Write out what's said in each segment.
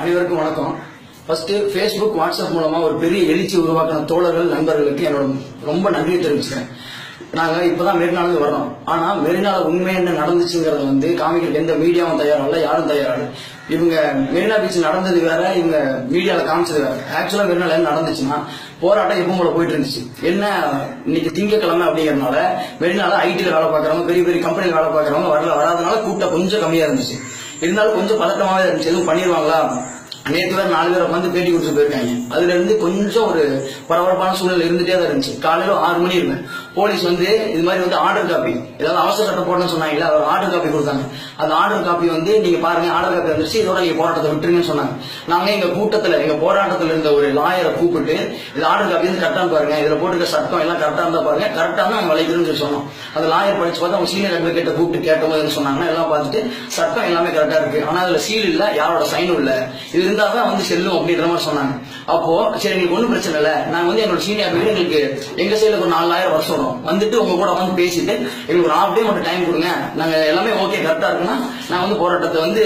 அனைவருக்கும் வணக்கம். First Facebook WhatsApp மூலமா ஒரு பெரிய எழுச்சி உருவாக்கின தோழர்கள் நண்பர்களுக்கு என்னோட ரொம்ப நன்றியை தெரிவிச்சுக்கிறேன். நாங்கள் இப்போதான் மெரினாலேருந்து வர்றோம். ஆனா மெரினால உண்மை என்ன நடந்துச்சுங்கிறத வந்து காமிக்கிறதுக்கு எந்த மீடியாவும் தயாரில்ல யாரும் தயாரில்ல இவங்க மெரினா பீச் நடந்தது வேற இவங்க மீடியாவில் காமிச்சது வேற. ஆக்சுவலாக மெரினால என்ன நடந்துச்சுன்னா போராட்டம் எப்பவும் போல போயிட்டு இருந்துச்சு. என்ன இன்னைக்கு திங்கக்கிழமை அப்படிங்கிறதுனால மெரினால ஐடியில் வேலை பார்க்கறவங்க பெரிய பெரிய கம்பெனியில் வேலை பார்க்கறவங்க வரல வராதனால கூட்டம் கொஞ்சம் கம்மியாக இருந்துச்சு. இருந்தாலும் கொஞ்சம் பதட்டமாவே இருந்துச்சு. எதுவும் பண்ணிடுவாங்களா நேற்று தான் நாலு பேர் உட்காந்து பேட்டி கொடுத்து போயிருக்காங்க. அதுல இருந்து கொஞ்சம் ஒரு பரபரப்பான சூழ்நிலை இருந்துட்டே தான் இருந்துச்சு. காலையில ஆறு மணி இருந்தேன். போலீஸ் வந்து இது மாதிரி வந்து ஆர்டர் காப்பி ஏதாவது அவசர சட்டம் போடணும்னு சொன்னாங்கல்ல அவர் ஆர்டர் காப்பி கொடுத்தாங்க. அந்த ஆர்டர் காப்பி வந்து நீங்க பாருங்க ஆர்டர் காப்பி வந்துருச்சு இதோட நீங்க போராட்டத்தை விட்டுருங்கன்னு சொன்னாங்க. நாங்க எங்க கூட்டத்துல எங்க போராட்டத்துல இருந்த ஒரு லாயரை கூப்பிட்டு இது ஆர்டர் காப்பி வந்து கரெக்டா பாருங்க இதுல போட்டுக்க சட்டம் எல்லாம் கரெக்டா இருந்தா பாருங்க கரெக்டா தான் நாங்க விளைக்கிறோம்னு சொல்லி சொன்னோம். அந்த லாயர் படிச்சு பார்த்தா அவங்க சீனியர் அட்வொகேட்டை கூப்பிட்டு கேட்டபோது சொன்னாங்கன்னா எல்லாம் பார்த்துட்டு சட்டம் எல்லாமே கரெக்டா இருக்கு. ஆனா அதுல சீல் இல்ல யாரோட சைனும் இல்ல. இது இருந்தா வந்து செல்லும் அப்படின்ற மாதிரி சொன்னாங்க. அப்போ சரி எங்களுக்கு ஒன்றும் பிரச்சனை இல்லை. நாங்கள் வந்து எங்களோட சீனியர் அட்வொகேட் எங்களுக்கு எங்க சைடுல ஒரு நாலாயிரம் வருஷம் வரும் வந்துட்டு உங்க கூட வந்து பேசிட்டு எங்களுக்கு ஒரு ஹாஃப் டே மட்டும் டைம் கொடுங்க. நாங்க எல்லாமே ஓகே கரெக்டா இருக்குன்னா நான் வந்து போராட்டத்தை வந்து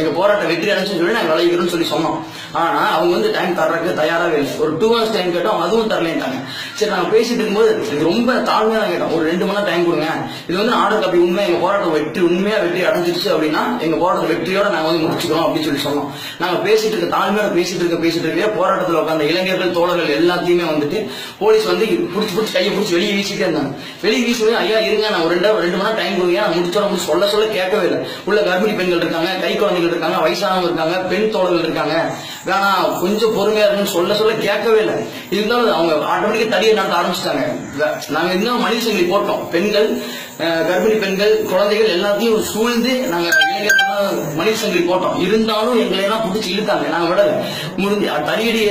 எங்க போராட்டம் வெற்றி அடைஞ்சுன்னு சொல்லி நாங்க விளைவிக்கிறோம்னு சொல்லி சொன்னோம். ஆனா அவங்க வந்து டைம் தர்றதுக்கு தயாராகவே இல்லை. ஒரு டூ ஹவர்ஸ் டைம் கேட்டோம் அதுவும் தரலேன்ட்டாங்க. சரி நாங்க பேசிட்டு இருக்கும்போது இது ரொம்ப தாழ்மையா தான் கேட்டோம். ஒரு ரெண்டு மணி நேரம் டைம் கொடுங்க. இது வந்து ஆர்டர் காப்பி உண்மை எங்க போராட்டம் வெற்றி உண்மையா வெற்றி அடைஞ்சிருச்சு அப்படின்னா எங்க போராட்டம் வெற்றியோட நாங்க வந்து முடிச்சுக்கிறோம் அப்படின்னு சொல்லி சொன்னோம். நாங்க பேசிட்டு இருக்க தாழ்மையோட பேசிட்டு இருக்க பேசிட்டு இருக்க போராட்டத்தில் உட்காந்த இளைஞர்கள் தோழர்கள் எல்லாத்தையுமே வந்துட்டு போலீஸ் வந்து பிடிச்சி பிடிச்சி கையை பிடிச்சி வெளியே வீசிட்டே இருந்தாங்க. வெளியே வீசுவேன் ஐயா இருங்க நான் ஒரு ரெண்டு ரெண்டு மணி நேரம் டைம் கொடுங்க நான் முடிச்சோட முடிச்சு சொல்ல சொல்ல கேட்கவே இல்லை. உள்ள கர்ப்பிணி பெண்கள் இருக்காங்க கை குழந்தைகள் இருக்காங்க வயசானவங்க இருக்காங்க பெண் தோழர்கள் இருக்காங்க. வேணாம் கொஞ்சம் பொறுமையா இருக்குன்னு சொல்ல சொல்ல கேட்கவே இல்லை. இருந்தாலும் அவங்க ஆட்டோமேட்டிக்கா தடியை நடத்த ஆரம்பிச்சிட்டாங்க. நாங்க இன்னும் மனித சங்கிலி போட்டோம். பெண்கள் கர்ப்பிணி பெண்கள் குழந்தைகள் எல்லாத்தையும் சூழ்ந்து நாங்க இளைஞர்கள் போட்டோம் இருந்தாலும் எங்களை எல்லாம் பிடிச்சி இழுத்தாங்க. நாங்க விடல. முடிஞ்சு தடியடிய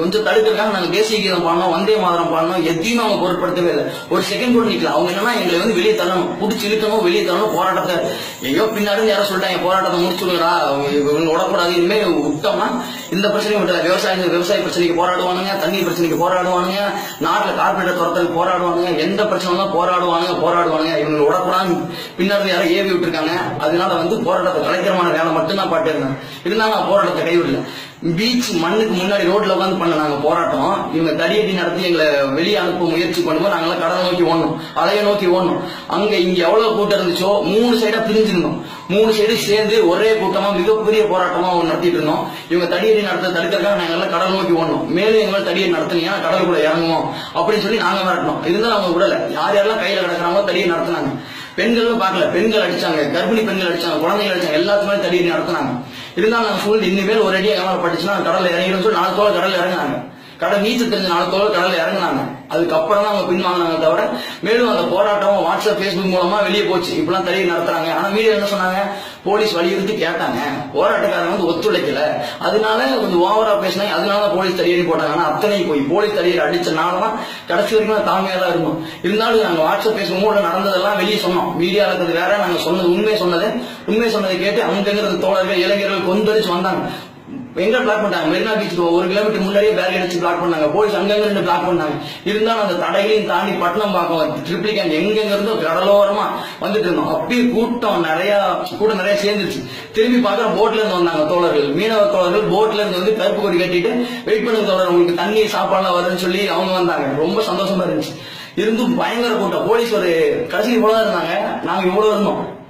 கொஞ்சம் தடுக்கிறதுக்காக நாங்க தேசிய கீதம் பாடினோம் வந்தே மாதரம் பாடினோம். எதையும் அவங்க பொருட்படுத்தவே இல்லை. ஒரு செகண்ட் கூட நிக்கலாம் அவங்க என்னன்னா எங்களை வந்து வெளியே தள்ளணும். பிடிச்சி இழுக்கணும் வெளியே தள்ளணும் போராட்டத்தை. எங்கேயோ பின்னாடி இருந்து யாரோ சொல்லிட்டாங்க போராட்டத்தை முடிச்சுடுறா இவங்க விடக்கூடாது இனிமே விட்டோம்னா இந்த பிரச்சனையும் விட்டல விவசாய விவசாய பிரச்சனைக்கு போராடுவானுங்க தண்ணீர் பிரச்சனைக்கு போராடுவானுங்க நாட்டுல கார்பரேட்டர் துரத்தல் போராடுவானுங்க எந்த பிரச்சனை தான் போராடுவானுங்க போராடுவானுங்க. இவங்க உடக்கூடாது பின்னர் யாரோ ஏவி விட்டுருக்காங்க. அதனால வந்து போராட்டத்தை கலைக்கிறமான வேலை மட்டும்தான் பாட்டு இருந்தாங்க இருந்தாலும் நான் போராட்டத்தை கைவிடல. பீச் மண்ணுக்கு முன்னாடி ரோட்ல உட்காந்து பண்ண நாங்க போராட்டம். இவங்க தடியடி நடத்தி எங்களை வெளியே அனுப்ப முயற்சி பண்ணும்போது நாங்களாம் கடலை நோக்கி ஓடணும். அலைய நோக்கி ஓடணும். அங்க இங்க எவ்வளவு கூட்டம் இருந்துச்சோ மூணு சைடா பிரிஞ்சிருந்தோம். மூணு சைடு சேர்ந்து ஒரே கூட்டமா மிகப்பெரிய போராட்டமா நடத்திட்டு இருந்தோம். இவங்க தடியடி நடத்த தடுக்கிறதுக்காக நாங்க எல்லாம் கடல் நோக்கி ஓடணும். மேலும் எங்களை தடியை தடியடி நடத்துனீங்கன்னா கடலுக்குள்ள இறங்குவோம். அப்படின்னு சொல்லி நாங்க மிரட்டணும் இருந்தாலும் அவங்க விடல. யார் யாரெல்லாம் கையில கிடக்குறாங்களோ தடியை நடத்தினாங்க. பெண்களும் பார்க்கல. பெண்கள் அடிச்சாங்க. கர்ப்பிணி பெண்கள் அடிச்சாங்க. குழந்தைகள் அடிச்சாங்க. எல்லாத்துக்குமே தடியடி நடத்துனாங்க. இருந்தாலும் நாங்கள் சூழ்நிலை இனிமேல் ஒரு அடியாக கேமரா பட்டுச்சுன்னா கடல்ல இறங்கிடும் சொல்லி நாலு தோல் கடலில் இறங்குனாங்க. கடல் நீச்சல் தெரிஞ்ச நாலு தோல் கடலில் இறங்குனாங்க. அதுக்கப்புறம் தான் அவங்க பின்வாங்கினாங்க தவிர மேலும் அந்த போராட்டம் வாட்ஸ்அப் ஃபேஸ்புக் மூலமா வெளியே போச்சு. இப்பெல்லாம் தடியை நடத்துறாங்க. ஆனா மீடியா என்ன சொன்னாங்க? போலீஸ் வலியுறுத்தி கேட்டாங்க. போராட்டக்காரங்க வந்து ஒத்துழைக்கல. அதனால கொஞ்சம் ஓவரா பேசினாங்க அதனால தான் போலீஸ் தடியடி போட்டாங்க. ஆனா அத்தனை போய் போலீஸ் தடியடி அடிச்சனால தான் கடைசி வரைக்கும் தாழ்மையா தான் இருக்கும் இருந்தாலும் நாங்க வாட்ஸ்அப் ஃபேஸ்புக் நடந்ததெல்லாம் வெளியே சொன்னோம். மீடியா இருக்கிறது வேற நாங்க சொன்னது உண்மை சொன்னது. உண்மை சொன்னதை கேட்டு அங்கிருந்த தோழர்கள் இளைஞர்கள் கொந்தளிச்சு வந்தாங்க. எங்க பிளாக் பண்ணாங்க மெரினா பீச் ஒரு கிலோமீட்டர் முன்னாடியே பேரிகேட் வச்சு பிளாக் பண்ணாங்க. போலீஸ் அங்கங்க இருந்து பிளாக் பண்ணாங்க. இருந்தாலும் அந்த தடைகளையும் தாண்டி பட்டணம் பார்க்க ட்ரிப்ளிகேன் எங்கெங்க இருந்தோ கடலோரமா வந்துட்டு இருந்தோம். அப்படியே கூட்டம் நிறைய கூட நிறைய சேர்ந்துருச்சு. திரும்பி பார்க்குற போட்ல இருந்து வந்தாங்க தோழர்கள். மீனவ தோழர்கள் போட்ல இருந்து வந்து கருப்பு கொடி கட்டிட்டு வெயிட் பண்ணுங்க தோழர் உங்களுக்கு தண்ணி சாப்பாடுலாம் வருதுன்னு சொல்லி அவங்க வந்தாங்க. ரொம்ப சந்தோஷமா இருந்துச்சு. இருந்தும் பயங்கர கூட்டம். போலீஸ் ஒரு கடைசி இவ்வளவு இருந்தாங்க. நாங்க இவ்வளவு இருந்தோம்.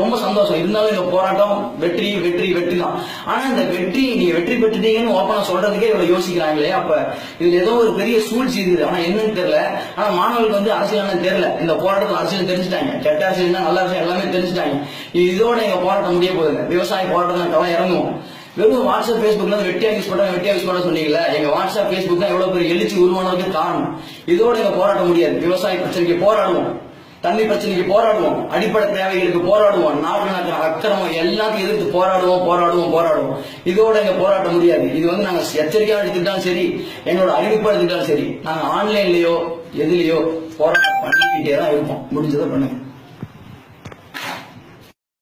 ரொம்ப சந்தோஷம். இருந்தாலும் இந்த போராட்டம் வெற்றி வெற்றி வெற்றி தான் ஆனா இந்த வெற்றி நீங்க வெற்றி பெற்றுட்டீங்கன்னு ஓப்பனா சொல்றதுக்கே இவ்வளவு யோசிக்கிறாங்களே அப்ப இதுல ஏதோ ஒரு பெரிய சூழ்ச்சி இருக்குது ஆனா என்னன்னு தெரியல. ஆனா மாணவர்களுக்கு வந்து அரசியல் தெரியல. இந்த போராட்டத்தில் அரசியல் தெரிஞ்சுட்டாங்க. கெட்ட அரசியல் நல்ல அரசியல் எல்லாமே தெரிஞ்சுட்டாங்க. இதோட எங்க போராட்டம் முடிய போகுது. விவசாய போராட்டம் களம் இறங்குவோம். வெறும் வாட்ஸ்அப் ஃபேஸ்புக்ல வந்து வெட்டியா யூஸ் பண்ண வெட்டியா யூஸ் பண்ண சொன்னீங்கல்ல எங்க வாட்ஸ்அப் ஃபேஸ்புக் தான் எவ்வளவு பெரிய எழுச்சி உருவானதுக்கு காரணம். இதோட எங்க போராட்ட முடியாது. விவசாய பிரச்சனைக்கு போராடுவோம். தண்ணி பிரச்சனைக்கு போராடுவோம். அடிப்படை தேவைகளுக்கு போராடுவோம். நாடு நாட்டு அக்கிரமம் எல்லாத்தையும் எதிர்த்து போராடுவோம் போராடுவோம் போராடுவோம். இதோட எங்க போராட்ட முடியாது. இது வந்து நாங்க எச்சரிக்கையா எடுத்துட்டாலும் சரி எங்களோட அறிவிப்பா சரி நாங்க ஆன்லைன்லயோ எதுலயோ போராட்டம் பண்ணிக்கிட்டே தான் இருப்போம். முடிஞ்சதை பண்ணுங்க.